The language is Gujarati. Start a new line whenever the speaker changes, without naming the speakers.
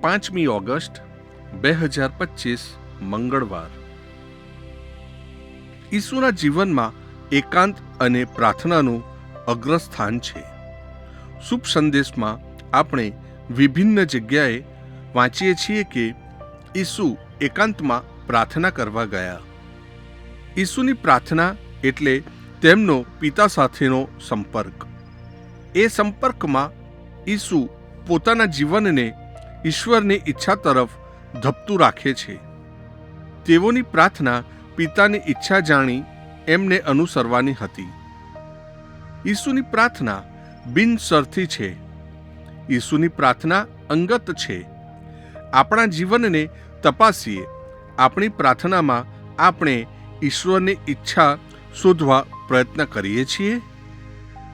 પાંચમી ઓગસ્ટ, બે હજાર પચીસ, મંગળવાર. ઈસુના જીવનમાં એકાંત અને પ્રાર્થનાનું અગ્રસ્થાન છે. શુભ સંદેશમાં આપણે વિભિન્ન જગ્યાએ વાંચીએ છીએ કે ઈસુ એકાંતમાં પ્રાર્થના કરવા ગયા. ઈસુની પ્રાર્થના એટલે તેમનો પિતા સાથેનો સંપર્ક. એ સંપર્કમાં ઈસુ પોતાના જીવનને ઈશ્વરની ઈચ્છા તરફ ધપતું રાખે છે. તેઓની પ્રાર્થના પિતાની ઈચ્છા જાણી એમને અનુસરવાની હતી. ઈસુની પ્રાર્થના બિનસરથી છે. ઈસુની પ્રાર્થના અંગત છે. આપણા જીવનને તપાસીએ, આપણી પ્રાર્થનામાં આપણે ઈશ્વરની ઈચ્છા શોધવા પ્રયત્ન કરીએ છીએ.